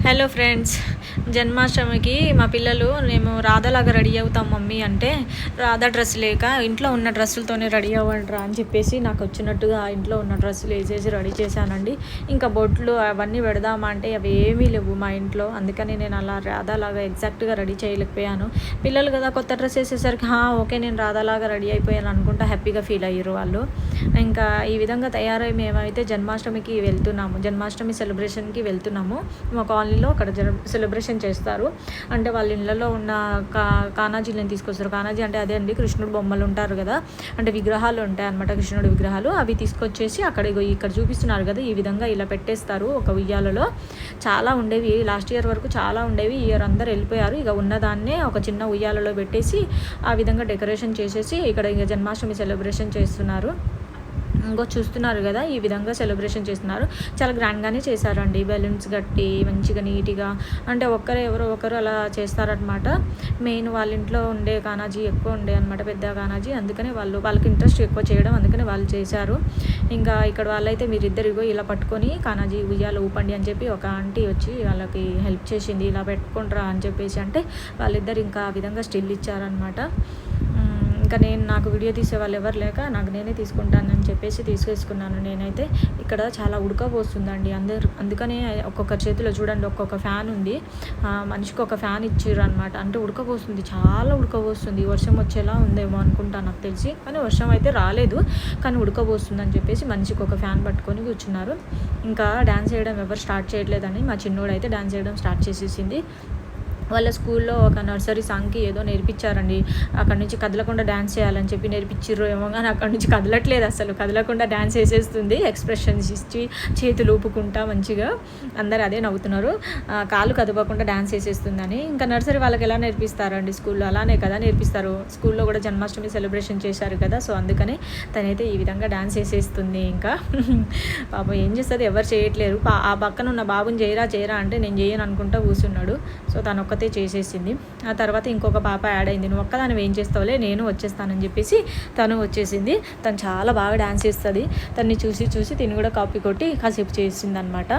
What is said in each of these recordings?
Hello friends, జన్మాష్టమికి మా పిల్లలు మేము రాధలాగా రెడీ అవుతాం మమ్మీ అంటే రాధా డ్రెస్ లేక ఇంట్లో ఉన్న డ్రెస్సులతోనే రెడీ అవ్వండిరా అని చెప్పేసి నాకు వచ్చినట్టుగా ఇంట్లో ఉన్న డ్రెస్సులు వేసేసి రెడీ చేశానండి. ఇంకా బొట్లు అవన్నీ పెడదామా అంటే అవి ఏమీ లేవు మా ఇంట్లో. అందుకని నేను అలా రాధాలాగా ఎగ్జాక్ట్గా రెడీ చేయలేకపోయాను. పిల్లలు కదా కొత్త డ్రెస్ వేసేసరికి ఓకే నేను రాధాలాగా రెడీ అయిపోయాను అనుకుంటా హ్యాపీగా ఫీల్ అయ్యారు వాళ్ళు. ఇంకా ఈ విధంగా తయారై మేమైతే జన్మాష్టమికి వెళ్తున్నాము జన్మాష్టమి సెలబ్రేషన్కి వెళ్తున్నాము. మా కాలనీలో అక్కడ సెలబ్రేషన్ సెలబ్రేషన్ చేస్తారు. అంటే వాళ్ళ ఇళ్ళలో ఉన్న కా కానాజీలను తీసుకొస్తారు. కానాజీ అంటే అదే అండి కృష్ణుడు బొమ్మలు ఉంటారు కదా. అంటే విగ్రహాలు ఉంటాయి అనమాట కృష్ణుడి విగ్రహాలు. అవి తీసుకొచ్చేసి అక్కడ ఇక్కడ చూపిస్తున్నారు కదా ఈ విధంగా ఇలా పెట్టేస్తారు ఒక ఉయ్యాలలో. చాలా ఉండేవి. లాస్ట్ ఇయర్ వరకు చాలా ఉండేవి. ఈ ఇయర్ అందరు వెళ్ళిపోయారు. ఇక ఉన్నదాన్నే ఒక చిన్న ఉయ్యాలలో పెట్టేసి ఆ విధంగా డెకరేషన్ చేసేసి ఇక్కడ ఇక జన్మాష్టమి సెలబ్రేషన్ చేస్తున్నారు. ఇంకో చూస్తున్నారు కదా ఈ విధంగా సెలబ్రేషన్ చేస్తున్నారు. చాలా గ్రాండ్గానే చేశారండి. బెలూన్స్ కట్టి మంచిగా నీట్గా అంటే ఒక్కరు ఎవరో ఒకరు అలా చేస్తారనమాట మెయిన్ వాళ్ళ ఇంట్లో ఉండే కానాజీ ఎక్కువ ఉండే అనమాట పెద్ద కానాజీ అందుకనే వాళ్ళు వాళ్ళకి ఇంట్రెస్ట్ ఎక్కువ చేయడం అందుకనే వాళ్ళు చేశారు. ఇంకా ఇక్కడ వాళ్ళైతే మీరిద్దరిగో ఇలా పట్టుకొని కానాజీ ఉయ్యాలు ఊపండి అని చెప్పి ఒక ఆంటీ వచ్చి వాళ్ళకి హెల్ప్ చేసింది ఇలా పెట్టుకుంటారా అని చెప్పేసి అంటే వాళ్ళిద్దరు ఇంకా ఆ విధంగా స్టిల్ ఇచ్చారనమాట ఇంకా నేను నాకు వీడియో తీసే వాళ్ళు ఎవరు లేక నాకు నేనే తీసుకుంటానని చెప్పేసి తీసుకేసుకున్నాను నేనైతే. ఇక్కడ చాలా ఉడకపోస్తుందండి అందరు. అందుకనే ఒక్కొక్క చేతిలో చూడండి ఒక్కొక్క ఫ్యాన్ ఉంది. మనిషికి ఒక ఫ్యాన్ ఇచ్చిర్రు అనమాట అంటే ఉడకపోస్తుంది చాలా ఉడకపోస్తుంది. వర్షం వచ్చేలా ఉందేమో అనుకుంటా నాకు తెలిసి. కానీ వర్షం అయితే రాలేదు. కానీ ఉడకపోస్తుంది అని చెప్పేసి మనిషికి ఒక ఫ్యాన్ పట్టుకొని కూర్చున్నారు. ఇంకా డ్యాన్స్ చేయడం ఎవరు స్టార్ట్ చేయట్లేదని మా చిన్నోడు అయితే డ్యాన్స్ చేయడం స్టార్ట్ చేసేసింది. వాళ్ళ స్కూల్లో ఒక నర్సరీ సాంగ్కి ఏదో నేర్పించారండి. అక్కడ నుంచి కదలకుండా డ్యాన్స్ చేయాలని చెప్పి నేర్పించిర్రు ఏమో కానీ అక్కడ నుంచి కదలట్లేదు అసలు. కదలకుండా డ్యాన్స్ వేసేస్తుంది. ఎక్స్ప్రెషన్స్ ఇచ్చి చేతులు ఊపుకుంటా మంచిగా అందరు అదే నవ్వుతున్నారు. కాళ్ళు కాలు కదపకుండా డ్యాన్స్ వేసేస్తుందని. ఇంకా నర్సరీ వాళ్ళకి ఎలా నేర్పిస్తారండి స్కూల్లో? అలానే కదా నేర్పిస్తారు. స్కూల్లో కూడా జన్మాష్టమి సెలబ్రేషన్ చేశారు కదా సో అందుకనే తనైతే ఈ విధంగా డ్యాన్స్ వేసేస్తుంది ఇంకా. పాపం ఏం చేస్తుంది ఎవరు చేయట్లేరు. పా ఆ పక్కన ఉన్న బాబుని చేయరా చేయరా అంటే నేను చేయను అనుకుంటా కూర్చున్నాడు. సో తను ఒక్కతే చేసేసింది. ఆ తర్వాత ఇంకొక పాప యాడ్ అయింది. నువ్వు ఒక్కదాని ఏం చేస్తావులే? నేను వచ్చేస్తానని చెప్పేసి తను వచ్చేసింది. తను చాలా బాగా డ్యాన్స్ చేస్తుంది. తన్ని చూసి చూసి తిని కూడా కాపీ కొట్టి కాసేపు చేసింది అనమాట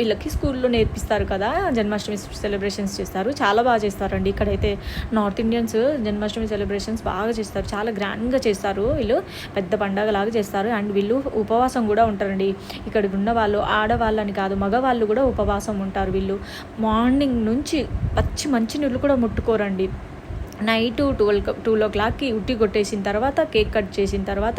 వీళ్ళకి స్కూల్లో నేర్పిస్తారు కదా జన్మాష్టమి సెలబ్రేషన్స్ చేస్తారు. చాలా బాగా చేస్తారండి. ఇక్కడైతే నార్త్ ఇండియన్స్ జన్మాష్టమి సెలబ్రేషన్స్ బాగా చేస్తారు. చాలా గ్రాండ్గా చేస్తారు వీళ్ళు. పెద్ద పండగలాగా చేస్తారు. అండ్ వీళ్ళు ఉపవాసం కూడా ఉంటారండి. ఇక్కడ ఉన్న వాళ్ళు ఆడవాళ్ళని కాదు మగవాళ్ళు కూడా ఉపవాసం ఉంటారు వీళ్ళు. మార్నింగ్ నుంచి పచ్చి మంచి నీళ్ళు కూడా ముట్టుకోరండి. నైట్ ట్వెల్వ్ టూ ఓ క్లాక్కి ఉట్టి కొట్టేసిన తర్వాత కేక్ కట్ చేసిన తర్వాత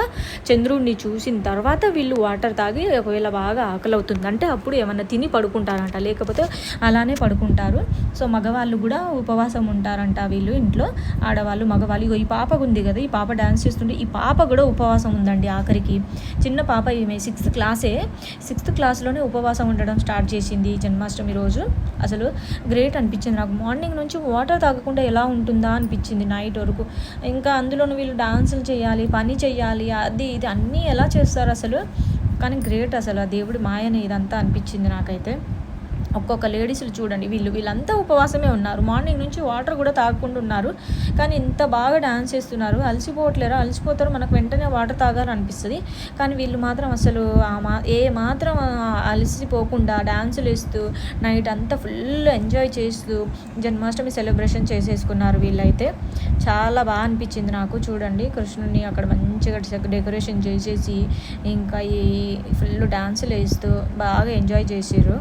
చంద్రుడిని చూసిన తర్వాత వీళ్ళు వాటర్ తాగి ఒకవేళ బాగా ఆకలి అవుతుంది అంటే అప్పుడు ఏమన్నా తిని పడుకుంటారంట. లేకపోతే అలానే పడుకుంటారు. సో మగవాళ్ళు కూడా ఉపవాసం ఉంటారంట వీళ్ళు ఇంట్లో. ఆడవాళ్ళు మగవాళ్ళు ఇగో ఈ పాపకు ఉంది కదా ఈ పాప డ్యాన్స్ చేస్తుంటే ఈ పాప కూడా ఉపవాసం ఉందండి ఆఖరికి. చిన్న పాప ఈమె సిక్స్త్ క్లాసే. సిక్స్త్ క్లాస్లోనే ఉపవాసం ఉండడం స్టార్ట్ చేసింది జన్మాష్టమి రోజు. అసలు గ్రేట్ అనిపించింది నాకు. మార్నింగ్ నుంచి వాటర్ తాగకుండా ఎలా ఉంటుందా అని అనిపించింది నైట్ వరకు. ఇంకా అందులోనూ వీళ్ళు డాన్సులు చేయాలి పని చేయాలి అది ఇది అన్నీ ఎలా చేస్తారు అసలు? కానీ గ్రేట్ అసలు ఆ దేవుడి మాయని ఇదంతా అనిపించింది నాకైతే. ఒక్కొక్క లేడీస్లు చూడండి వీళ్ళు వీళ్ళంతా ఉపవాసమే ఉన్నారు. మార్నింగ్ నుంచి వాటర్ కూడా తాగకుండా ఉన్నారు. కానీ ఇంత బాగా డ్యాన్స్ చేస్తున్నారు. అలసిపోవట్లేరా? అలసిపోతారు మనకు వెంటనే వాటర్ తాగాలనిపిస్తుంది. కానీ వీళ్ళు మాత్రం అసలు ఆ మా ఏ మాత్రం అలసిపోకుండా డ్యాన్సులు వేస్తూ నైట్ అంతా ఫుల్ ఎంజాయ్ చేస్తూ జన్మాష్టమి సెలబ్రేషన్ చేసేసుకున్నారు వీళ్ళైతే. చాలా బాగా అనిపించింది నాకు. చూడండి కృష్ణుని అక్కడ మంచిగా డెకరేషన్ చేసేసి ఇంకా ఈ ఫుల్ డ్యాన్సులు వేస్తూ బాగా ఎంజాయ్ చేసారు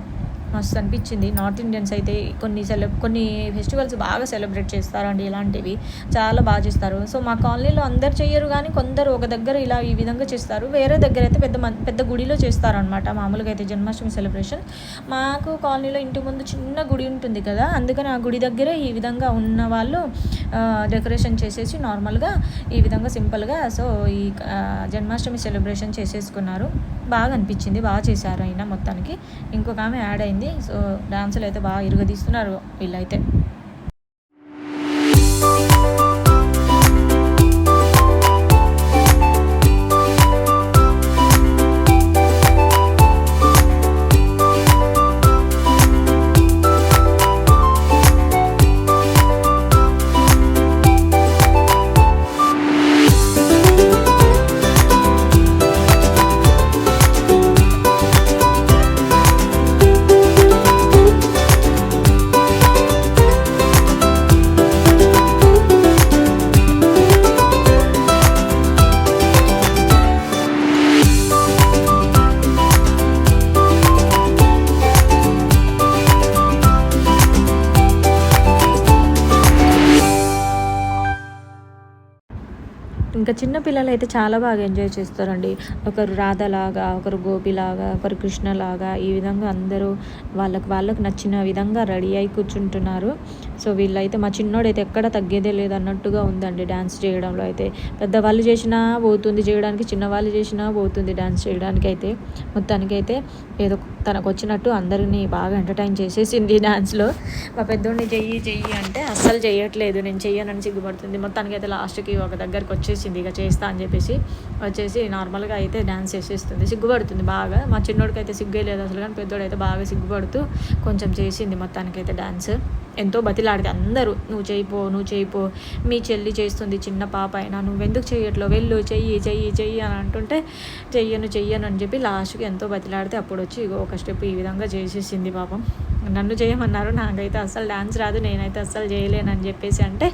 మస్తు అనిపించింది. నార్త్ ఇండియన్స్ అయితే కొన్ని సెలబ్ కొన్ని ఫెస్టివల్స్ బాగా సెలబ్రేట్ చేస్తారండి ఇలాంటివి. చాలా బాగా చేస్తారు. సో మా కాలనీలో అందరు చేయరు కానీ కొందరు ఒక దగ్గర ఇలా ఈ విధంగా చేస్తారు. వేరే దగ్గర అయితే పెద్ద పెద్ద గుడిలో చేస్తారనమాట మామూలుగా అయితే జన్మాష్టమి సెలబ్రేషన్. మాకు కాలనీలో ఇంటి ముందు చిన్న గుడి ఉంటుంది కదా అందుకని ఆ గుడి దగ్గరే ఈ విధంగా ఉన్న వాళ్ళు డెకరేషన్ చేసేసి నార్మల్గా ఈ విధంగా సింపుల్గా సో ఈ జన్మాష్టమి సెలబ్రేషన్ చేసేసుకున్నారు. బాగా అనిపించింది. బాగా చేశారు అయినా మొత్తానికి. ఇంకొక ఆమె యాడ్ అయింది. సో డాన్సులు అయితే బాగా ఇరుగదీస్తున్నారు వీళ్ళైతే. ఇంకా చిన్నపిల్లలు అయితే చాలా బాగా ఎంజాయ్ చేస్తారండి. ఒకరు రాధలాగా ఒకరు గోపిలాగా ఒకరు కృష్ణలాగా ఈ విధంగా అందరూ వాళ్ళకు వాళ్ళకు నచ్చిన విధంగా రెడీ అయి కూర్చుంటున్నారు. సో వీళ్ళైతే మా చిన్నోడైతే ఎక్కడ తగ్గేదే లేదు అన్నట్టుగా ఉందండి డ్యాన్స్ చేయడంలో అయితే. పెద్దవాళ్ళు చేసినా పోతుంది చేయడానికి చిన్నవాళ్ళు చేసినా పోతుంది డ్యాన్స్ చేయడానికి అయితే మొత్తానికైతే ఏదో తనకు వచ్చినట్టు అందరినీ బాగా ఎంటర్టైన్ చేసేసింది డ్యాన్స్లో మా పెద్దోడిని చెయ్యి చెయ్యి అంటే అస్సలు చేయట్లేదు నేను చెయ్యనని సిగ్గుపడుతుంది. మొత్తానికి అయితే లాస్ట్కి ఒక దగ్గరకు వచ్చేసింది. ఇక చేస్తా అని చెప్పేసి వచ్చేసి నార్మల్గా అయితే డ్యాన్స్ చేసేస్తుంది. సిగ్గుపడుతుంది బాగా. మా చిన్నోడికి అయితే సిగ్గే లేదు అసలు కానీ పెద్దోడు అయితే బాగా సిగ్గుపడుతూ కొంచెం చేసింది మొత్తానికైతే డ్యాన్స్ ఎంతో బతిలాడితే అందరూ నువ్వు చేయిపో నువ్వు చేయిపో మీ చెల్లి చేస్తుంది చిన్న పాప అయినా నువ్వెందుకు చేయట్లో వెళ్ళు చెయ్యి చెయ్యి చెయ్యి అని అంటుంటే చెయ్యను చెయ్యను అని చెప్పి లాస్ట్కి ఎంతో బతిలాడితే అప్పుడు వచ్చి ఇగో ఒక స్టెప్ ఈ విధంగా చేసేసింది పాపం. నన్ను చేయమన్నారు నాకైతే అస్సలు డాన్స్ రాదు నేనైతే అస్సలు చేయలేనని చెప్పేసి అంటే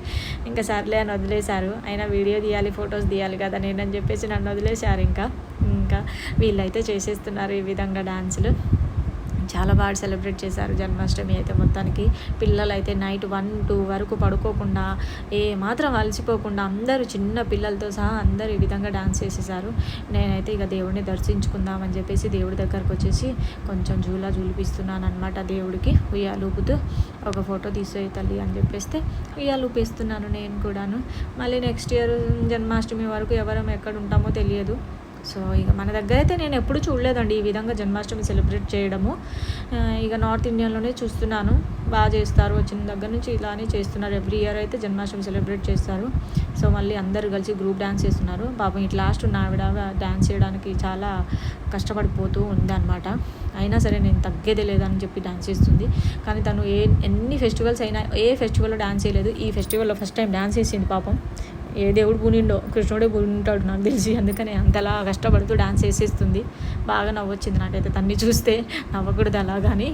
ఇంకా సర్లే అని వదిలేశారు. అయినా వీడియో తీయాలి ఫొటోస్ తీయాలి కదా నేనని చెప్పేసి నన్ను వదిలేశారు ఇంకా. ఇంకా వీళ్ళైతే చేసేస్తున్నారు ఈ విధంగా డాన్సులు. చాలా బాగా సెలబ్రేట్ చేశారు జన్మాష్టమి అయితే మొత్తానికి. పిల్లలు అయితే నైట్ వన్ టూ వరకు పడుకోకుండా ఏ మాత్రం అలసిపోకుండా అందరూ చిన్న పిల్లలతో సహా అందరూ ఈ విధంగా డాన్స్ చేసేసారు. నేనైతే ఇక దేవుడిని దర్శించుకుందామని చెప్పేసి దేవుడి దగ్గరకు వచ్చేసి కొంచెం జూలా జూలిపిస్తున్నాను అనమాట దేవుడికి ఉయ్యాలూపుతూ ఒక ఫోటో తీసేయి తల్లి అని చెప్పేస్తే ఉయ్యాలూపిస్తున్నాను నేను కూడాను. మళ్ళీ నెక్స్ట్ ఇయర్ జన్మాష్టమి వరకు ఎవరం ఎక్కడ ఉంటామో తెలియదు. సో ఇక మన దగ్గర అయితే నేను ఎప్పుడు చూడలేదండి ఈ విధంగా జన్మాష్టమి సెలబ్రేట్ చేయడము. ఇక నార్త్ ఇండియాలోనే చూస్తున్నాను. బాగా చేస్తారు. వచ్చిన దగ్గర నుంచి ఇలానే చేస్తున్నారు. ఎవ్రీ ఇయర్ అయితే జన్మాష్టమి సెలబ్రేట్ చేస్తారు. సో మళ్ళీ అందరు కలిసి గ్రూప్ డ్యాన్స్ చేస్తున్నారు. పాపం ఇట్లా లాస్ట్ ఉన్న ఆవిడ డ్యాన్స్ చేయడానికి చాలా కష్టపడిపోతూ ఉంది అనమాట అయినా సరే నేను తగ్గేదే లేదని చెప్పి డ్యాన్స్ చేస్తుంది. కానీ తను ఏ ఎన్ని ఫెస్టివల్స్ అయినా ఏ ఫెస్టివల్లో డ్యాన్స్ చేయలేదు. ఈ ఫెస్టివల్లో ఫస్ట్ టైం డ్యాన్స్ చేసింది పాపం. ఏ దేవుడు పూనిండో కృష్ణుడే పూనింటాడు నాకు తెలిసి. అందుకని అంతలా కష్టపడుతూ డాన్స్ వేసేస్తుంది. బాగా నవ్వొచ్చింది నాకైతే. తన్ని చూస్తే నవ్వకూడదు అలా కానీ.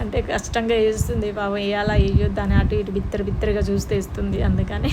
అంటే కష్టంగా వేస్తుంది. పాపం వేయాలా వేయొద్దు అని అటు ఇటు బిత్తర బిత్తరగా చూస్తే ఇస్తుంది అందుకని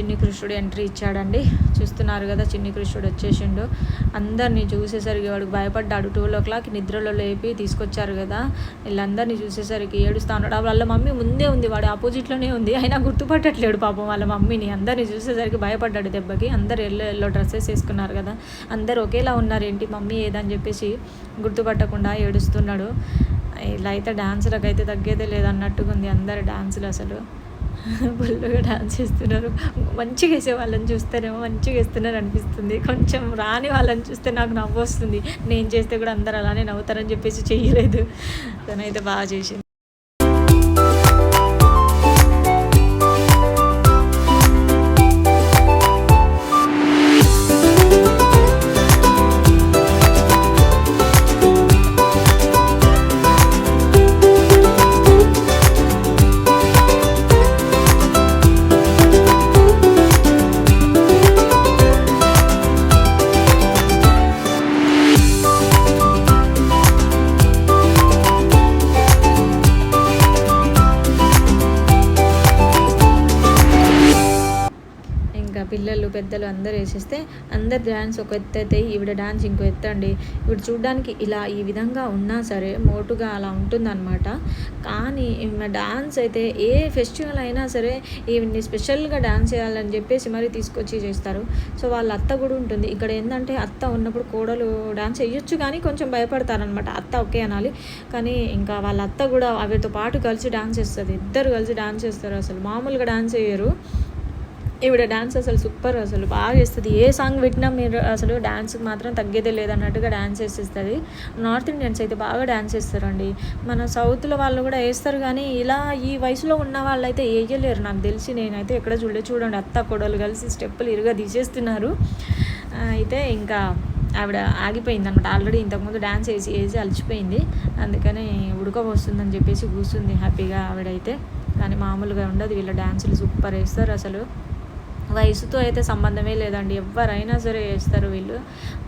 చిన్ని కృష్ణుడు ఎంట్రీ ఇచ్చాడండి. చూస్తున్నారు కదా చిన్ని కృష్ణుడు వచ్చేసిండు. అందరినీ చూసేసరికి వాడికి భయపడ్డాడు. టూ ఓ క్లాక్ నిద్రలో లేపి తీసుకొచ్చారు కదా. వీళ్ళందరినీ చూసేసరికి ఏడుస్తా ఉన్నాడు. వాళ్ళ మమ్మీ ముందే ఉంది. వాడు ఆపోజిట్లోనే ఉంది. అయినా గుర్తుపట్టట్లేడు పాపం వాళ్ళ మమ్మీని. అందరినీ చూసేసరికి భయపడ్డాడు దెబ్బకి. అందరు ఎల్లో ఎల్లో డ్రెస్సెస్ వేసుకున్నారు కదా. అందరు ఒకేలా ఉన్నారు ఏంటి మమ్మీ ఏదని చెప్పేసి గుర్తుపట్టకుండా ఏడుస్తున్నాడు. ఇలా అయితే డాన్సులకు అయితే తగ్గేదే లేదన్నట్టుగా ఉంది అందరు డాన్సులు అసలు. బుల్లుగా డాన్స్ చేస్తున్నారు. మంచిగా వేసే వాళ్ళని చూస్తేనేమో మంచిగా వేస్తున్నారు అనిపిస్తుంది. కొంచెం రాని వాళ్ళని చూస్తే నాకు నవ్వు వస్తుంది. నేను చేస్తే కూడా అందరు అలానే నవ్వుతారని చెప్పేసి చేయలేదు తనైతే బాగా చేసింది. పెద్దలు అందరు వేసేస్తే అందరు డ్యాన్స్ ఒక ఎత్తు అయితే ఈవిడ డ్యాన్స్ ఇంకో ఎత్తు అండి. చూడడానికి ఇలా ఈ విధంగా ఉన్నా సరే మోటుగా అలా ఉంటుందన్నమాట. కానీ డ్యాన్స్ అయితే ఏ ఫెస్టివల్ అయినా సరే ఈవిడ్ని స్పెషల్గా డ్యాన్స్ చేయాలని చెప్పేసి మరీ తీసుకొచ్చి చేస్తారు. సో వాళ్ళ అత్త కూడా ఉంటుంది. ఇక్కడ ఏంటంటే అత్త ఉన్నప్పుడు కోడలు డ్యాన్స్ వేయొచ్చు కానీ కొంచెం భయపడతారనమాట అత్త ఓకే అనాలి. కానీ ఇంకా వాళ్ళ అత్త కూడా అవితో పాటు కలిసి డ్యాన్స్ చేస్తుంది. ఇద్దరు కలిసి డ్యాన్స్ చేస్తారు. అసలు మామూలుగా డ్యాన్స్ వేయరు ఈవిడ డ్యాన్స్ అసలు సూపర్ అసలు బాగా చేస్తుంది. ఏ సాంగ్ పెట్టినా మీరు అసలు డ్యాన్స్కి మాత్రం తగ్గేదే లేదన్నట్టుగా డ్యాన్స్ వేసేస్తుంది నార్త్ ఇండియన్స్ అయితే బాగా డ్యాన్స్ వేస్తారండి మన సౌత్లో వాళ్ళు కూడా వేస్తారు కానీ ఇలా ఈ వయసులో ఉన్న వాళ్ళు అయితే వేయలేరు. నాకు తెలిసి నేనైతే ఎక్కడ చూడలే. చూడండి అత్త కొడలు కలిసి స్టెప్పులు ఇరుగా తీసేస్తున్నారు. అయితే ఇంకా ఆవిడ ఆగిపోయింది అనమాట ఆల్రెడీ ఇంతకుముందు డ్యాన్స్ వేసి వేసి అలసిపోయింది. అందుకని ఉడకపోస్తుందని చెప్పేసి కూర్చుంది హ్యాపీగా ఆవిడైతే. కానీ మామూలుగా ఉండదు. వీళ్ళ డ్యాన్సులు సూపర్ వేస్తారు అసలు. వయసుతో అయితే సంబంధమే లేదండి. ఎవరైనా సరే చేస్తారు వీళ్ళు.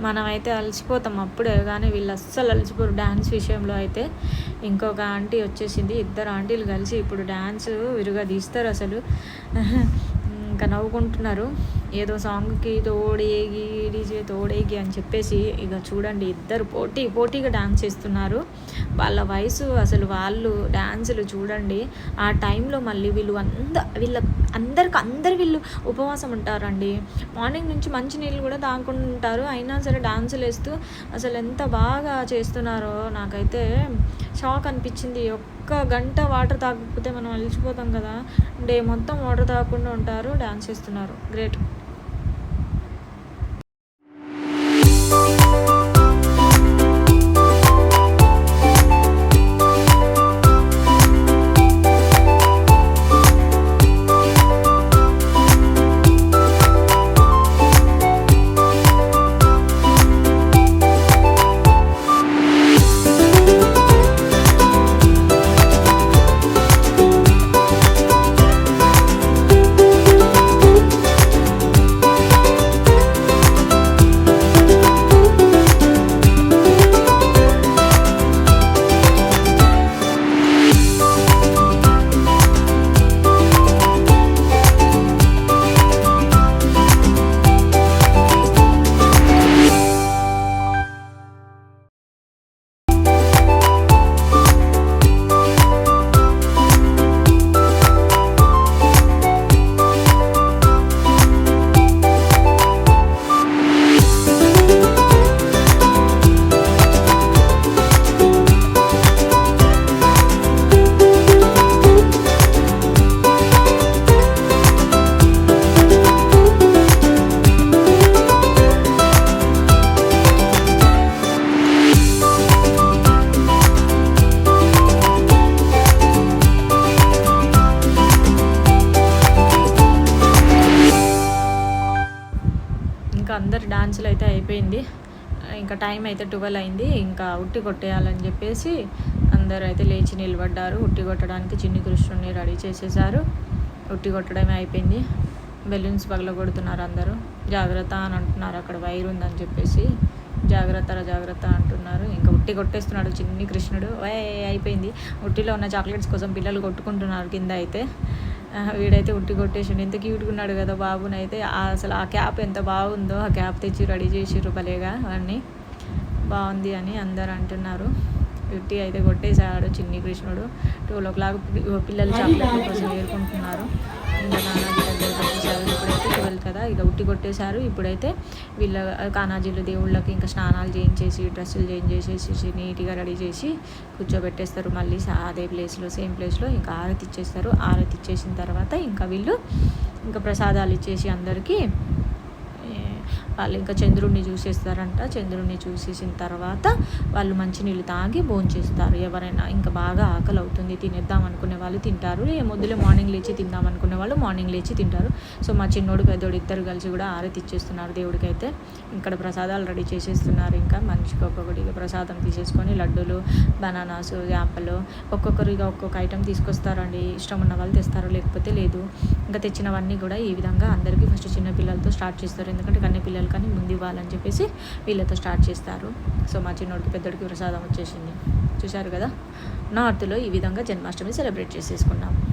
మనమైతే అలసిపోతాం. అప్పుడే కానీ వీళ్ళు అస్సలు అలసిపోరు. డ్యాన్స్ విషయంలో అయితే ఇంకొక ఆంటీ వచ్చేసింది. ఇద్దరు ఆంటీలు కలిసి ఇప్పుడు డ్యాన్స్ విరుగా తీస్తారు అసలు. ఇంకా నవ్వుకుంటున్నారు. ఏదో సాంగ్కి తోడేగి డీజే తోడేగి అని చెప్పేసి ఇక చూడండి. ఇద్దరు పోటీ పోటీగా డ్యాన్స్ చేస్తున్నారు. వాళ్ళ వయసు అసలు వాళ్ళు డ్యాన్సులు చూడండి. ఆ టైంలో మళ్ళీ వీళ్ళు అంద వీళ్ళ అందరికి అందరు వీళ్ళు ఉపవాసం ఉంటారండి. మార్నింగ్ నుంచి మంచి నీళ్ళు కూడా తాగకుండా ఉంటారు. అయినా సరే డాన్సులు వేస్తూ అసలు ఎంత బాగా చేస్తున్నారో నాకైతే షాక్ అనిపించింది. ఒక్క గంట వాటర్ తాగకపోతే మనం అలిసిపోతాం కదా. డే మొత్తం వాటర్ తాగకుండా ఉంటారు డ్యాన్స్ చేస్తున్నారు. గ్రేట్. ఇంకా అందరు డాన్సులు అయితే అయిపోయింది. ఇంకా టైం అయితే ట్వెల్వ్ అయింది. ఇంకా ఉట్టి కొట్టేయాలని చెప్పేసి అందరూ అయితే లేచి నిలబడ్డారు. ఉట్టి కొట్టడానికి చిన్ని కృష్ణుని రెడీ చేసేసారు. ఉట్టి కొట్టడమే అయిపోయింది. బెలూన్స్ పగలగొడుతున్నారు అందరూ. జాగ్రత్త అని అంటున్నారు. అక్కడ వైర్ ఉందని చెప్పేసి జాగ్రత్త జాగ్రత్త అంటున్నారు. ఇంకా ఉట్టి కొట్టేస్తున్నాడు చిన్ని కృష్ణుడు. వే అయిపోయింది. ఉట్టిలో ఉన్న చాక్లెట్స్ కోసం పిల్లలు కొట్టుకుంటున్నారు కింద అయితే. వీడైతే ఉట్టి కొట్టేసిండు. ఎంత క్యూట్గా ఉన్నాడు కదా బాబునైతే. అసలు ఆ క్యాప్ ఎంత బాగుందో ఆ క్యాప్ తెచ్చి రెడీ చేసిర్రు భలేగా అన్నీ. బాగుంది అని అందరు అంటున్నారు. ఉట్టి అయితే కొట్టేశాడు చిన్ని కృష్ణుడు. టూల్ ఓ క్లాక్ పిల్లలు చాక్లెట్ల కోసం ఏరుకుంటున్నారు. ఇంకా నానాజీ దగ్గరికి ఇక ఉట్టి కొట్టేశారు. ఇప్పుడైతే వీళ్ళ కానాజీలు దేవుళ్ళకి ఇంకా స్నానాలు చేయించేసి డ్రెస్సులు చేంజ్ చేసేసి నీట్గా రెడీ చేసి కూర్చోబెట్టేస్తారు. మళ్ళీ అదే ప్లేస్లో సేమ్ ప్లేస్లో ఇంకా ఆరతి ఇచ్చేస్తారు ఆరతి ఇచ్చేసిన తర్వాత ఇంకా వీళ్ళు ఇంకా ప్రసాదాలు ఇచ్చేసి అందరికీ వాళ్ళు ఇంకా చంద్రుడిని చూసేస్తారంట. చంద్రుడిని చూసేసిన తర్వాత వాళ్ళు మంచినీళ్ళు తాగి భోంచేస్తారు. ఎవరైనా ఇంకా బాగా ఆకలి అవుతుంది తినేద్దాం అనుకునే వాళ్ళు తింటారు. ఏ మొదలు మార్నింగ్ లేచి తిందాం అనుకునే వాళ్ళు మార్నింగ్ లేచి తింటారు. సో మా చిన్నోడు పెద్దోడు ఇద్దరు కలిసి కూడా ఆరతి ఇచ్చేస్తున్నారు దేవుడికి అయితే ఇక్కడ ప్రసాదాలు రెడీ చేసేస్తున్నారు ఇంకా. మనిషికి ఒక్కొక్కటి ప్రసాదం తీసేసుకొని లడ్డూలు బనానాస్ యాపలు ఒక్కొక్కరిగా ఒక్కొక్క ఐటెం తీసుకొస్తారండి. ఇష్టం ఉన్న వాళ్ళు తెస్తారు లేకపోతే లేదు. ఇంకా తెచ్చినవన్నీ కూడా ఈ విధంగా అందరికీ ఫస్ట్ చిన్న పిల్లలతో స్టార్ట్ చేస్తారు. ఎందుకంటే కన్నెపిల్లలు పిల్లలు కానీ ముందు ఇవ్వాలని చెప్పేసి వీళ్ళతో స్టార్ట్ చేస్తారు. సో మా చిన్నోడికి పెద్దోడికి ప్రసాదం వచ్చేసింది. చూశారు కదా? నార్త్లో ఈ విధంగా జన్మాష్టమి సెలబ్రేట్ చేసేసుకున్నాం.